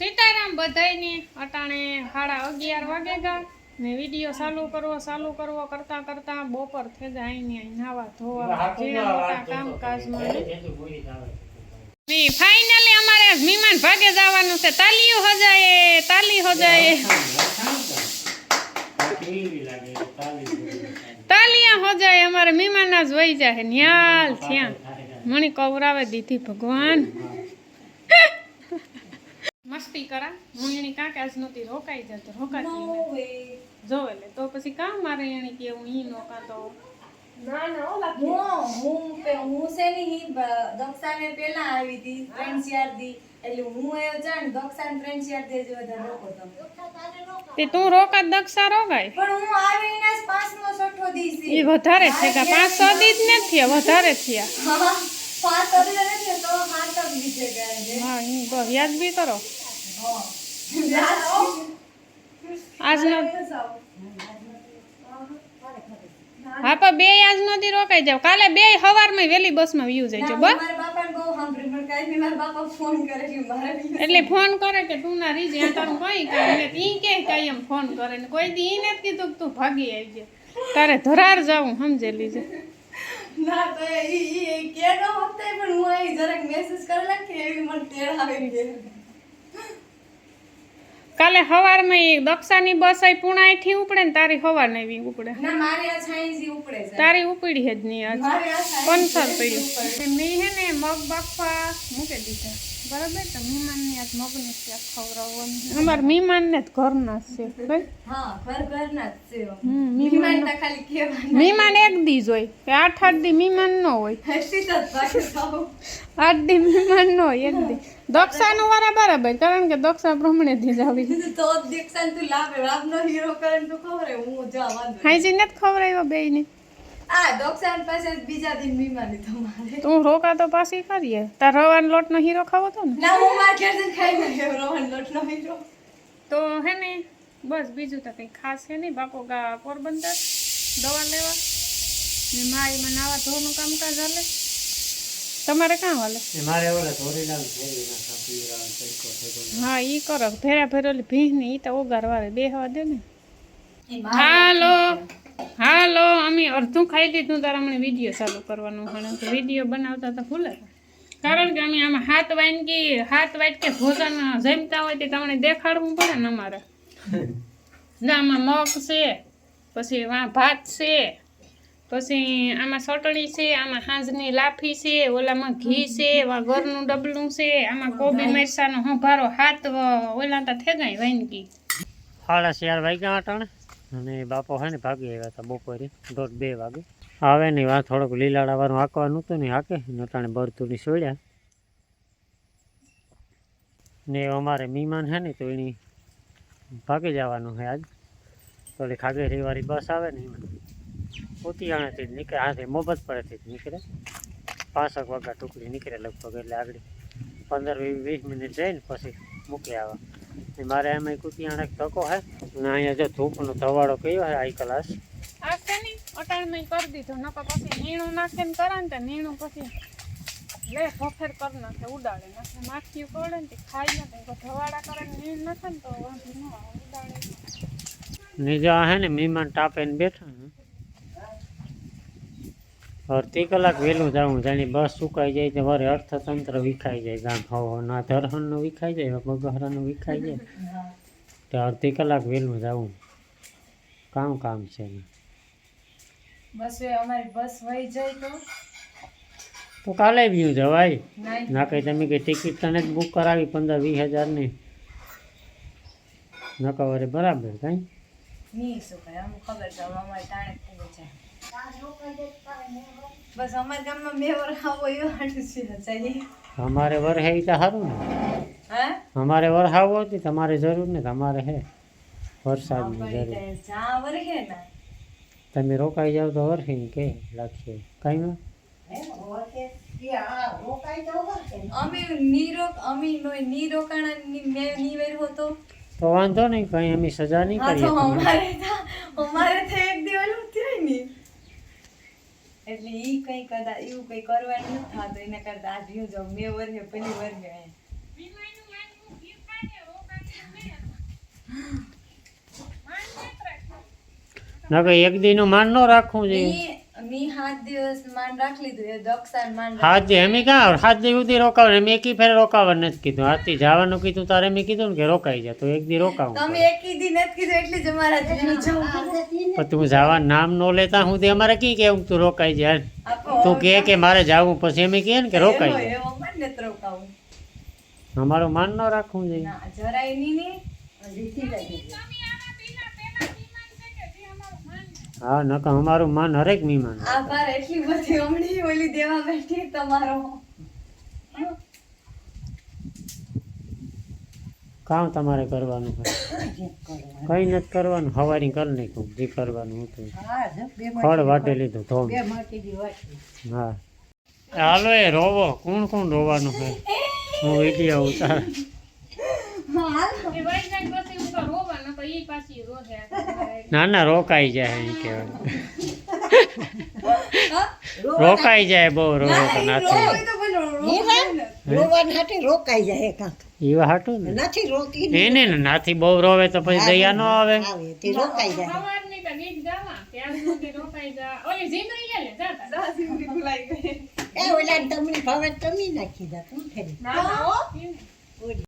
સીતારામ બધાયને અટાણે સાડા અગિયાર વાગે ગયા ને વીડિયો ચાલુ કરવો ચાલુ કરવો કરતા કરતા બપોર થઈ જાય અહીં અહીં નાવા ધોવા જે મોટા કામકાજમાં ને. ફાઇનલી અમારે મહેમાન ભાગે જવાનું છે. તાલીઓ હજાએ તાલી હજાય તાલિયા હજાય અમારે મહેમાન જ વહી જાય ન્યાલ થયા. મણી કવરાવે દીધી ભગવાન. મસ્તી કરા. મુંગણી કાંક આજ નહોતી રોકાઈ જતો રોકાતી નહીં. જોવે લે તો પછી કામ મારે એણે કે હું ઈ નોકા તો હું હું પે- હું છે ને બ- દક્ષાને પેલા આવી હતી ત્રણ ચાર દી એટલે હું એ જાણ દક્ષાને ફ્રેન્ડ ચાર દી જો વધારે રોકો તો. તે તું રોકા દક્ષા રોગાય પણ હું આવી ને પાંચમો છઠ્ઠો દી છે. ઈ વધારે છે કે પાંચ સો દી જ નથી થયા વધારે થયા. હા, પાંચ અગલે ને તો હાથ જ બીજે ગયા છે. હા ઈ બસ યાદ બી કરો. હા. આજનો હા પણ બે આજ નદી રોકાઈ જાવ. કાલે બે સવારમાં વહેલી બસમાં વ્યુ છે બસ એટલે ફોન કરે કે તું ના રીજે તારું કઈ કામ ઈ કે કાંઈ એમ ફોન કરે ને કોઈ દી ઈ નથી કીધું કે તું ભાગી આવજે. તારે ધરાર જાવું સમજે લીજે. ના તો ઈ કે નો હોતે પણ હું અહીં જરાક મેસેજ કરી નાખી એવી મને ટેળ આવી ગઈ. કાલે સવારમાં એ દક્ષાની બસ આઈ પુણાઈથી ઉપડે ને તારી હવાર નહીં ઉપડે. ના મારી આ છાઈજી ઉપડે છે. તારી ઉપડી જ નહીં આજ. મારી આ છાઈજી પંચર પડ્યું મેં હે ને મગ બાફવા મૂકી દીધા. બરાબર? તો મહેમાનને આજ મગનું શાક ખવડાવવાનું અમાર મહેમાનને જ ઘરના છે ભાઈ. હા ઘર ઘરના જ છે. હમ, મહેમાન તો ખાલી કહેવાના મહેમાન એક દી જ હોય. કે આઠ આઠ દી મહેમાન ન હોય. હસી તો આઠ દી મહેમાન ન હોય એક દી. દક્ષાનું વારા બરાબર કારણ કે દક્ષા પ્રમાણે થી જ આવી. તો દીક્ષાન તું લાવે રામનો હીરો કરે તો ખબર હું જા વાંધો નહીં. હાઈજી નથી બેય બેયને. આ દક્ષાન પાસે બીજા દિન બીમારી તમારે. તું રોકા તો પાછી કરીએ તાર રવાનો લોટનો હીરો ખાવો તો ને? ના હું માર ઘેર ખાઈ નાખ્યો રોહન લોટનો હીરો. તો હે ને બસ બીજું તો કંઈ ખાસ છે નહીં. બાકો ગા પોરબંદર દવા લેવા. ને મા એમાં નાવા ધોવાનું કામકાજ હાલે. તમારે કાં હાલે? મારે ઓલા ધોરીલાલ હા ઈ કરો. ભેરા ભેરોલી ભીહ ને ઈ તો ઓગારવા બે હવા દે ને. હાલો. હાલો અમે અડધું ખાઈ લીધું તારા મને વીડિયો ચાલુ કરવાનું ઘણું તો વીડિયો બનાવતા તો ભૂલે. કારણ કે અમે આમાં હાથ વાનગી હાથ વાટકે ભોજન જમતા હોય તે તમને દેખાડવું પડે ને અમારે. ના આમાં મગ છે પછી વા ભાત છે પછી આમાં ચટણી છે આમાં હાંજની લાફી છે ઓલામાં ઘી છે વા ઘરનું ડબલું છે આમાં કોબી મરસાનો હંભારો હાથ ઓલા તો જાય વાનગી. સાડા ચાર વાગ્યા અટાણે અને બાપો હે ને ભાગી આવ્યા હતા બપોરે, દોઢ બે વાગે. આવે ને વા થોડોક લીલાડાવાનું હાંકવાનું હતું ને હાકે, ને બરતુની બરતું સોડ્યા. ને અમારે મહેમાન છે ને તો એની ભાગી જવાનું છે આજ. તો ઓલી ખાગેરી બસ આવે ને એમાં. ઉતિયાણાથી જ નીકળે હાથે મોબત પડેથી જ નીકળે. પાંસઠ વાગ્યા ટુકડી નીકળે લગભગ એટલે આગળ. પંદર વીસ મિનિટ જઈને પછી મૂકી આવે. મારે એમાં કુતિયાણા ધક્કો હે. ને અહીંયા જો ધૂપનો ધવાડો કયો હે આઈ ક્લાસ. આ ની ને અટાણમાં કરી દીધું. નકર પછી નીણું નાખીને કરે ને તો નીણું પછી લે ભફેર કરી નાખે ઉડાડે. નાખે માખી પડે ને ખાઈ ને તો ધવાડા કરે ને નીણ નાખે ને તો વાંધો ન આવે ઉડાડે. નીજા હે ને મહેમાન ટાપે ને બેઠા હે. અડધી કલાક વહેલું જવું જાણી બસ સુકાઈ જાય તો વરે અર્થતંત્ર વિખાઈ જાય. ગામ હો ના ધરહણનું વિખાઈ જાય બગહરાનું વિખાઈ જાય. તો અડધી કલાક વહેલું જવું કામ કામ છે બસ અમારી બસ વહી જાય તો? તો કાલે બી જવાય. ના કંઈ તમે કંઈ ટિકિટ તને જ બુક કરાવી પંદર વીસ હજારની. નકા વરે બરાબર કાંઈ? નહીં શું કાંઈ ખબર છે અમારે ટાણે પૂરો છે બસ અમારા ગામમાં બે વાર આવો એવો છે અમારે વર હે તો સારું ને. હે? અમારે વર હાવો હતી તમારે જરૂર ને તમારે હે. વરસાદની જરૂર. ને. તમે રોકાઈ જાવ તો વરસીને કે લાગશે. કાંઈ અમે નીરો અમે નોયની મે ની વેર હોતો તો વાંધો નહીં કંઈ અમે સજા નહીં કરી કરીએ અમારે તો એક ને એટલે એ કઈ કદા એવું કઈ કરવાનું નથી થતું. એના કરતાં આ જીવ જાઉં મેં વર્ષે પેલી વર્ષે કઈ એક દી નું માન ન રાખવું જોઈએ. મી સાત દિવસ માન રાખી લીધું એ દક્ષાન માન હાથ જે એમ કાં હાથ દી સુધી રોકાવાનું મેં એકી ફેર રોકાવાનું નથી કીધું. હાથથી જવાનું કીધું તારે મેં કીધું ને કે રોકાઈ જા તો એક દી રોકાવું તમે એક દી નથી કીધું એટલે જ અમારા પણ તું જવાનું નામ ન લેતા હું અમારે કી કેવું તું રોકાઈ જાય તું કહે કે મારે જવું પછી એમ કહે ને કે રોકાઈ એવો- જાય રોકાવું. અમારું માન ન રાખવું જોઈએ. જરાય નહીં હા નકર અમારું માન હરેક મીમાન આભાર એટલી બધી હમણી ઓલી દેવા બેઠી તમારો. કામ તમારે કરવાનું હોય. કઈ નથી કરવાનું હવારી કરી નાખ્યું જે કરવાનું હતું. ફળ વાટે લીધું ધોમ. હા. હાલો એ રોવો કોણ કોણ રોવાનું છે હું વીડિયો ઉતાર. ના ના રોકાઈ જાય એમ કહેવાય રોકાઈ જાય બહુ રોવો તો નાથી. તો પણ રોવાય ને. રોવાને હાટે રોકાઈ જાય કાંક. એવા હાટું ને? નથી રોતી ને. ને નાથી બહુ રોવે તો પછી દયા ન આવે. આવે રોકાઈ જાય. ઓલી તમને ભાવે તમે નાખી દા તું ફેરી.